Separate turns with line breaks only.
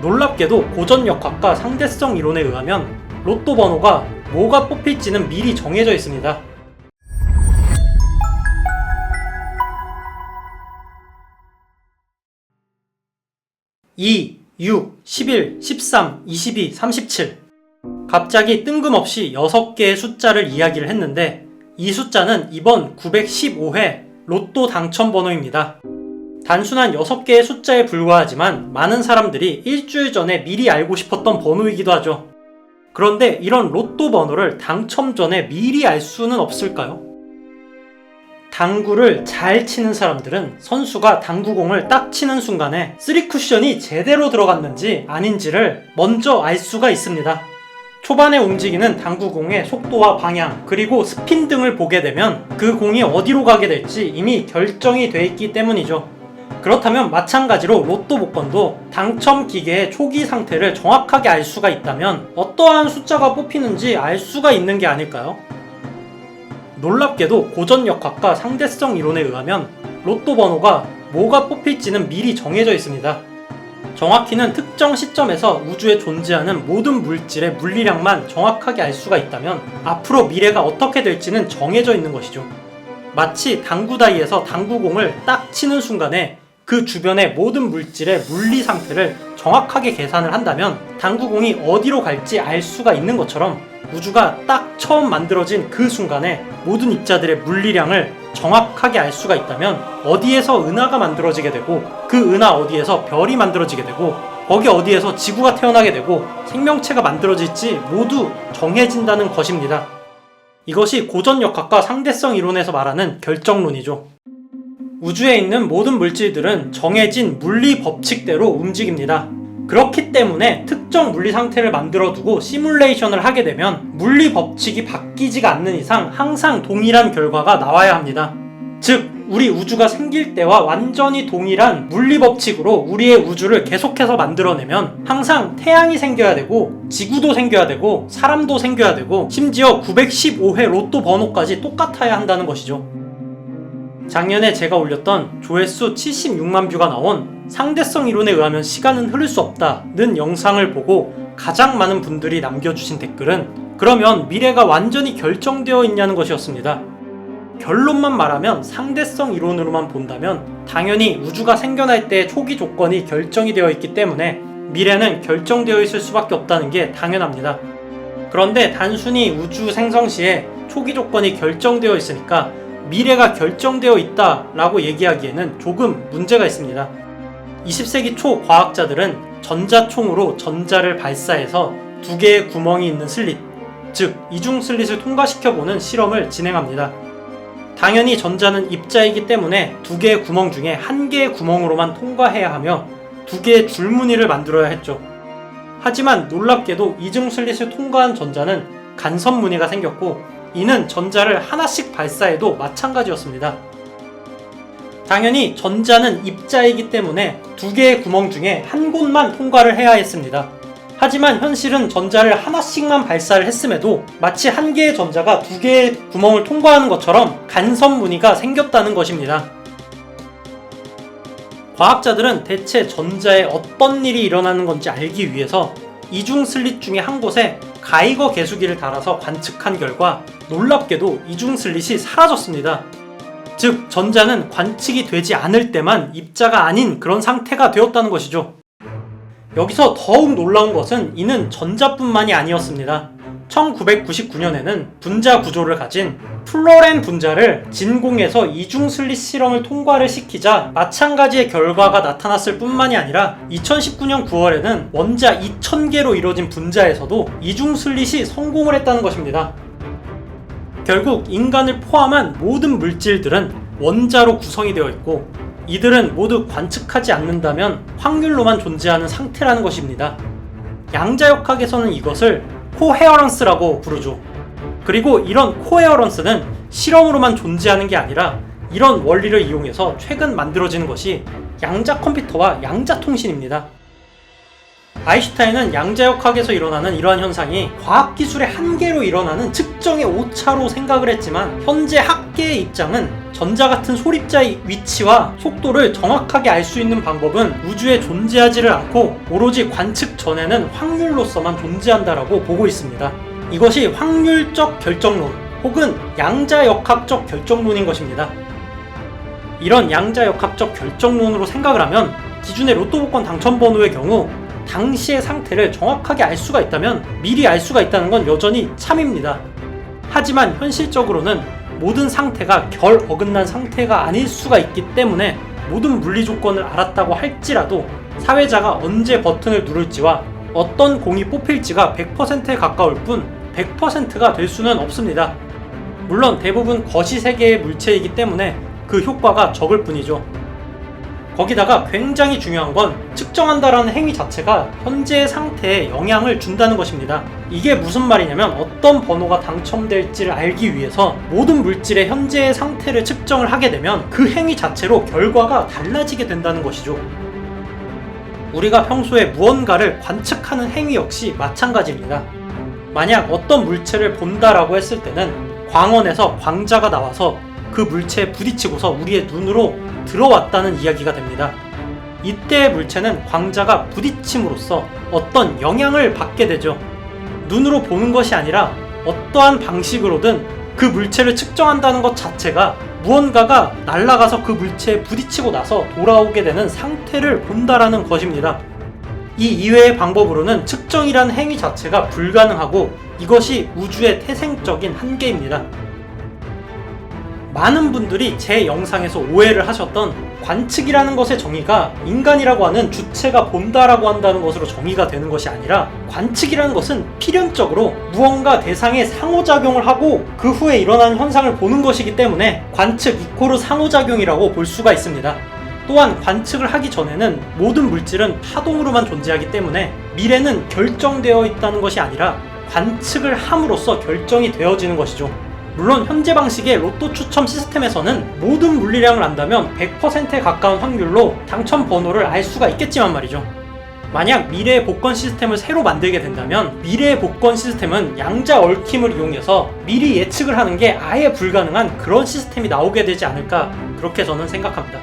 놀랍게도 고전 역학과 상대성 이론에 의하면 로또 번호가 뭐가 뽑힐지는 미리 정해져 있습니다. 2, 6, 11, 13, 22, 37. 갑자기 뜬금없이 6개의 숫자를 이야기를 했는데 이 숫자는 이번 915회 로또 당첨 번호입니다. 단순한 6개의 숫자에 불과하지만 많은 사람들이 일주일 전에 미리 알고 싶었던 번호이기도 하죠. 그런데 이런 로또 번호를 당첨 전에 미리 알 수는 없을까요? 당구를 잘 치는 사람들은 선수가 당구공을 딱 치는 순간에 쓰리 쿠션이 제대로 들어갔는지 아닌지를 먼저 알 수가 있습니다. 초반에 움직이는 당구공의 속도와 방향, 그리고 스핀 등을 보게 되면 그 공이 어디로 가게 될지 이미 결정이 돼 있기 때문이죠. 그렇다면 마찬가지로 로또 복권도 당첨 기계의 초기 상태를 정확하게 알 수가 있다면 어떠한 숫자가 뽑히는지 알 수가 있는 게 아닐까요? 놀랍게도 고전 역학과 상대성 이론에 의하면 로또 번호가 뭐가 뽑힐지는 미리 정해져 있습니다. 정확히는 특정 시점에서 우주에 존재하는 모든 물질의 물리량만 정확하게 알 수가 있다면 앞으로 미래가 어떻게 될지는 정해져 있는 것이죠. 마치 당구다이에서 당구공을 딱 치는 순간에 그 주변의 모든 물질의 물리 상태를 정확하게 계산을 한다면 당구공이 어디로 갈지 알 수가 있는 것처럼 우주가 딱 처음 만들어진 그 순간에 모든 입자들의 물리량을 정확하게 알 수가 있다면 어디에서 은하가 만들어지게 되고 그 은하 어디에서 별이 만들어지게 되고 거기 어디에서 지구가 태어나게 되고 생명체가 만들어질지 모두 정해진다는 것입니다. 이것이 고전역학과 상대성 이론에서 말하는 결정론이죠. 우주에 있는 모든 물질들은 정해진 물리 법칙대로 움직입니다. 그렇기 때문에 특정 물리 상태를 만들어 두고 시뮬레이션을 하게 되면 물리 법칙이 바뀌지가 않는 이상 항상 동일한 결과가 나와야 합니다. 즉, 우리 우주가 생길 때와 완전히 동일한 물리 법칙으로 우리의 우주를 계속해서 만들어내면 항상 태양이 생겨야 되고, 지구도 생겨야 되고, 사람도 생겨야 되고, 심지어 915회 로또 번호까지 똑같아야 한다는 것이죠. 작년에 제가 올렸던 조회수 76만 뷰가 나온 상대성 이론에 의하면 시간은 흐를 수 없다는 영상을 보고 가장 많은 분들이 남겨주신 댓글은 그러면 미래가 완전히 결정되어 있냐는 것이었습니다. 결론만 말하면 상대성 이론으로만 본다면 당연히 우주가 생겨날 때 초기 조건이 결정이 되어 있기 때문에 미래는 결정되어 있을 수밖에 없다는 게 당연합니다. 그런데 단순히 우주 생성 시에 초기 조건이 결정되어 있으니까 미래가 결정되어 있다 라고 얘기하기에는 조금 문제가 있습니다. 20세기 초 과학자들은 전자총으로 전자를 발사해서 두 개의 구멍이 있는 슬릿, 즉 이중 슬릿을 통과시켜보는 실험을 진행합니다. 당연히 전자는 입자이기 때문에 두 개의 구멍 중에 한 개의 구멍으로만 통과해야 하며 두 개의 줄무늬를 만들어야 했죠. 하지만 놀랍게도 이중 슬릿을 통과한 전자는 간섭 무늬가 생겼고 이는 전자를 하나씩 발사해도 마찬가지였습니다. 당연히 전자는 입자이기 때문에 두 개의 구멍 중에 한 곳만 통과를 해야 했습니다. 하지만 현실은 전자를 하나씩만 발사를 했음에도 마치 한 개의 전자가 두 개의 구멍을 통과하는 것처럼 간섭 무늬가 생겼다는 것입니다. 과학자들은 대체 전자에 어떤 일이 일어나는 건지 알기 위해서 이중 슬릿 중에 한 곳에 가이거 계수기를 달아서 관측한 결과 놀랍게도 이중 슬릿이 사라졌습니다. 즉, 전자는 관측이 되지 않을 때만 입자가 아닌 그런 상태가 되었다는 것이죠. 여기서 더욱 놀라운 것은 이는 전자뿐만이 아니었습니다. 1999년에는 분자 구조를 가진 플로렌 분자를 진공에서 이중 슬릿 실험을 통과를 시키자 마찬가지의 결과가 나타났을 뿐만이 아니라 2019년 9월에는 원자 2000개로 이루어진 분자에서도 이중 슬릿이 성공을 했다는 것입니다. 결국 인간을 포함한 모든 물질들은 원자로 구성이 되어 있고 이들은 모두 관측하지 않는다면 확률로만 존재하는 상태라는 것입니다. 양자역학에서는 이것을 코헤어런스라고 부르죠. 그리고 이런 코헤어런스는 실험으로만 존재하는 게 아니라 이런 원리를 이용해서 최근 만들어지는 것이 양자 컴퓨터와 양자 통신입니다. 아인슈타인은 양자역학에서 일어나는 이러한 현상이 과학기술의 한계로 일어나는 측정의 오차로 생각을 했지만 현재 학계의 입장은 전자 같은 소립자의 위치와 속도를 정확하게 알 수 있는 방법은 우주에 존재하지를 않고 오로지 관측 전에는 확률로서만 존재한다라고 보고 있습니다. 이것이 확률적 결정론 혹은 양자역학적 결정론인 것입니다. 이런 양자역학적 결정론으로 생각을 하면 기존의 로또 복권 당첨 번호의 경우 당시의 상태를 정확하게 알 수가 있다면 미리 알 수가 있다는 건 여전히 참입니다. 하지만 현실적으로는 모든 상태가 결 어긋난 상태가 아닐 수가 있기 때문에 모든 물리 조건을 알았다고 할지라도 사회자가 언제 버튼을 누를지와 어떤 공이 뽑힐지가 100%에 가까울 뿐 100%가 될 수는 없습니다. 물론 대부분 거시 세계의 물체이기 때문에 그 효과가 적을 뿐이죠. 거기다가 굉장히 중요한 건 측정한다라는 행위 자체가 현재의 상태에 영향을 준다는 것입니다. 이게 무슨 말이냐면 어떤 번호가 당첨될지를 알기 위해서 모든 물질의 현재의 상태를 측정을 하게 되면 그 행위 자체로 결과가 달라지게 된다는 것이죠. 우리가 평소에 무언가를 관측하는 행위 역시 마찬가지입니다. 만약 어떤 물체를 본다라고 했을 때는 광원에서 광자가 나와서 그 물체에 부딪히고서 우리의 눈으로 들어왔다는 이야기가 됩니다. 이때의 물체는 광자가 부딪힘으로써 어떤 영향을 받게 되죠. 눈으로 보는 것이 아니라 어떠한 방식으로든 그 물체를 측정한다는 것 자체가 무언가가 날아가서 그 물체에 부딪히고 나서 돌아오게 되는 상태를 본다라는 것입니다. 이 이외의 방법으로는 측정이라는 행위 자체가 불가능하고 이것이 우주의 태생적인 한계입니다. 많은 분들이 제 영상에서 오해를 하셨던 관측이라는 것의 정의가 인간이라고 하는 주체가 본다라고 한다는 것으로 정의가 되는 것이 아니라 관측이라는 것은 필연적으로 무언가 대상에 상호작용을 하고 그 후에 일어나는 현상을 보는 것이기 때문에 관측 이코르 상호작용이라고 볼 수가 있습니다. 또한 관측을 하기 전에는 모든 물질은 파동으로만 존재하기 때문에 미래는 결정되어 있다는 것이 아니라 관측을 함으로써 결정이 되어지는 것이죠. 물론 현재 방식의 로또 추첨 시스템에서는 모든 물리량을 안다면 100%에 가까운 확률로 당첨 번호를 알 수가 있겠지만 말이죠. 만약 미래의 복권 시스템을 새로 만들게 된다면 미래의 복권 시스템은 양자 얽힘을 이용해서 미리 예측을 하는 게 아예 불가능한 그런 시스템이 나오게 되지 않을까 그렇게 저는 생각합니다.